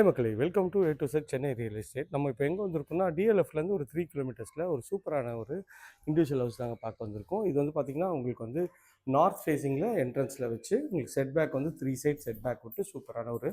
Hi மக்களே welcome to A to Z Chennai real estate. நம்ம இப்போ எங்கே வந்திருக்கோம்னா டிஎல்எஃப்லேருந்து ஒரு த்ரீ கிலோமீட்டர்ஸில் ஒரு சூப்பரான ஒரு இண்டிவிஜுவல் ஹவுஸ் தாங்க பார்க்க வந்திருக்கோம். இது வந்து பார்த்திங்கன்னா உங்களுக்கு வந்து நார்த் ஃபேஸிங்கில் என்ட்ரன்ஸில் வச்சு உங்களுக்கு செட் பேக் வந்து த்ரீ சைட் செட் பேக் விட்டு சூப்பரான ஒரு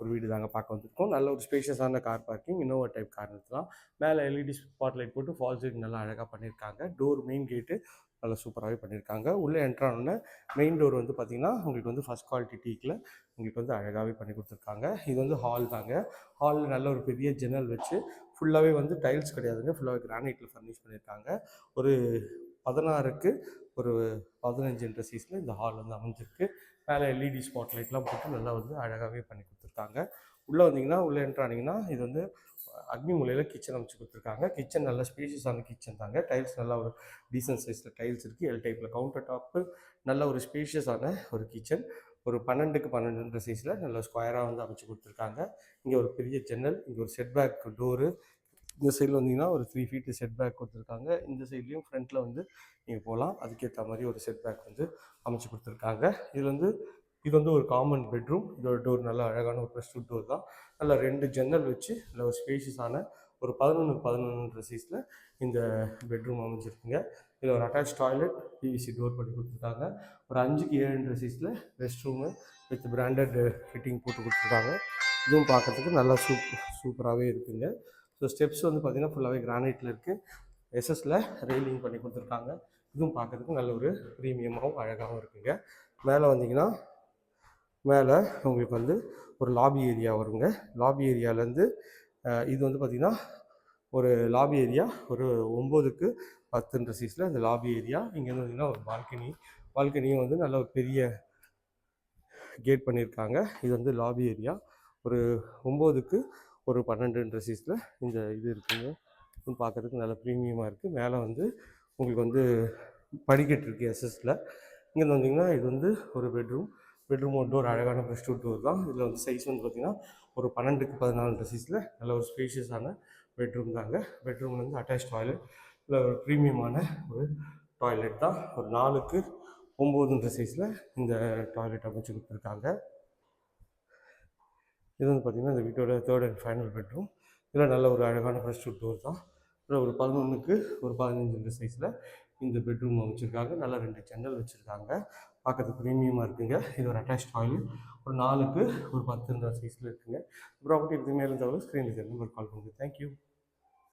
ஒரு வீடு தாங்க பார்க்க வந்திருக்கோம். நல்ல ஒரு ஸ்பேஷியஸான car parking Innova type car நிறுத்தலாம் மேலே எல்இடி ஸ்பாட் லைட் போட்டு ஃபால் சீட் நல்லா அழகாக பண்ணியிருக்காங்க. டோர் மெயின் கேட்டு நல்லா சூப்பராகவே பண்ணியிருக்காங்க. உள்ளே என்ட்ரானோடனே மெயின் டோர் வந்து பார்த்திங்கன்னா உங்களுக்கு வந்து ஃபஸ்ட் குவாலிட்டி டீக்கில் உங்களுக்கு வந்து அழகாகவே பண்ணி கொடுத்துருக்காங்க. இது வந்து ஹால் தாங்க. ஹாலில் நல்ல ஒரு பெரிய ஜன்னல் வச்சு ஃபுல்லாகவே வந்து டைல்ஸ் கிடையாதுங்க. ஃபுல்லாகவே கிரானைட்டில் ஃபர்னிஷ் பண்ணியிருக்காங்க. ஒரு பதினாறுக்கு ஒரு பதினஞ்சுன்ற சீஸில் இந்த ஹால் வந்து அமைஞ்சிருக்கு. மேலே எல்இடி ஸ்பாட் லைட்லாம் போட்டு நல்லா வந்து அழகாகவே பண்ணி கொடுத்துருக்காங்க. உள்ளே வந்தீங்கன்னா உள்ளே என்ட்ரானிங்கன்னா இது வந்து அக்னி மூலையில் கிச்சன் அமைச்சு கொடுத்துருக்காங்க. கிச்சன் நல்ல ஸ்பேஷியஸான கிச்சன் தாங்க. டைல்ஸ் நல்லா ஒரு டீசன்ட் சைஸில் டைல்ஸ் இருக்குது எல் டைப்பில் கவுண்டர் டாப்பு நல்ல ஒரு ஸ்பேஷியஸான ஒரு கிச்சன் ஒரு பன்னெண்டுக்கு பன்னெண்டுன்ற சைஸில் நல்ல ஸ்கொயராக வந்து அமைச்சு கொடுத்துருக்காங்க. இங்கே ஒரு பெரிய ஜன்னல் இங்கே ஒரு செட் பேக் டோரு இந்த சைடில் வந்தீங்கன்னா ஒரு த்ரீ ஃபீட்டு செட் பேக் கொடுத்துருக்காங்க. இந்த சைட்லேயும் ஃப்ரண்ட்டில் வந்து நீங்கள் போகலாம் அதுக்கேற்ற மாதிரி ஒரு செட் பேக் வந்து அமைச்சு கொடுத்துருக்காங்க. இதில் வந்து இது வந்து ஒரு காமன் பெட்ரூம் இதோட டோர் நல்லா அழகான ஒரு ப்ரெஸ் டோர் தான். நல்லா ரெண்டு ஜன்னல் வச்சு நல்ல ஒரு ஸ்பேஷியஸான ஒரு பதினொன்று பதினொன்று சைஸில் இந்த பெட்ரூம் அமைஞ்சிருக்குங்க. இதில் ஒரு அட்டாச் டாய்லெட் பிவிசி டோர் பண்ணி கொடுத்துருக்காங்க. ஒரு அஞ்சுக்கு ஏழுன்ற சைஸில் rest room with branded fitting போட்டு கொடுத்துருக்காங்க. இதுவும் பார்க்கறதுக்கு நல்லா சூப் சூப்பராகவே இருக்குங்க. ஸோ ஸ்டெப்ஸ் வந்து பார்த்திங்கன்னா ஃபுல்லாகவே கிரானைட்டில் இருக்குது எஸ்எஸில் ரெயிலிங் பண்ணி கொடுத்துருக்காங்க. இதுவும் பார்க்கறதுக்கு நல்ல ஒரு ப்ரீமியமாகவும் அழகாகவும் இருக்குங்க. மேலே வந்தீங்கன்னா மேலே உங்களுக்கு வந்து ஒரு லாபி ஏரியா வருங்க. லாபி ஏரியாவிலேருந்து இது வந்து பார்த்திங்கன்னா ஒரு லாபி ஏரியா ஒரு ஒம்போதுக்கு பத்துன்ற சீஸில் இந்த லாபி ஏரியா இங்கேருந்து வந்தீங்கன்னா ஒரு பால்கனி பால்கனியும் வந்து நல்ல ஒரு பெரிய கேட் பண்ணியிருக்காங்க. இது வந்து லாபி ஏரியா ஒரு ஒம்போதுக்கு ஒரு பன்னெண்டுன்ற சீஸில் இந்த இது இருக்குங்க. பார்க்குறதுக்கு நல்ல ப்ரீமியமாக இருக்குது மேலே வந்து உங்களுக்கு வந்து படிக்கட்டு இருக்குது எஸ்எஸில் இங்கே வந்தீங்கன்னா இது வந்து ஒரு பெட்ரூம் பெட்ரூம் ஒரு டோர் அழகான பெஸ்ட் டோர் தான். இதில் வந்து சைஸ் வந்து பார்த்திங்கன்னா ஒரு பன்னெண்டுக்கு பதினாலு சைஸில் நல்ல ஒரு ஸ்பேஷியஸான பெட்ரூம் தாங்க. பெட்ரூமில் வந்து அட்டாச் டாய்லெட் இல்லை ஒரு ப்ரீமியமான ஒரு டாய்லெட் தான். ஒரு நாலுக்கு ஒம்போதுன்ற சைஸில் இந்த டாய்லெட் அமைச்சு கொடுத்துருக்காங்க. இது வந்து பார்த்திங்கன்னா இந்த வீட்டோட தேர்ட் அண்ட் ஃபைனல் பெட்ரூம் இதில் நல்ல ஒரு அழகான ஃபர்ஸ்ட் டோர் தான். இல்லை ஒரு பதினொன்றுக்கு ஒரு பதினஞ்சுன்ற சைஸில் இந்த பெட்ரூம் வச்சுருக்காங்க நல்லா ரெண்டு ஜன்னல் வச்சுருக்காங்க. பார்க்கறதுக்கு ப்ரீமியமாக இருக்குங்க. இது ஒரு அட்டாச் டாய்லெட் ஒரு நாலுக்கு ஒரு பத்து பத்துன்ற சைஸில் இருக்குங்க. ப்ராப்பர்ட்டி எதுவுமே இருந்தாலும் ஸ்க்ரீனில் நம்பர் கால் பண்ணுங்கள் தேங்க்யூ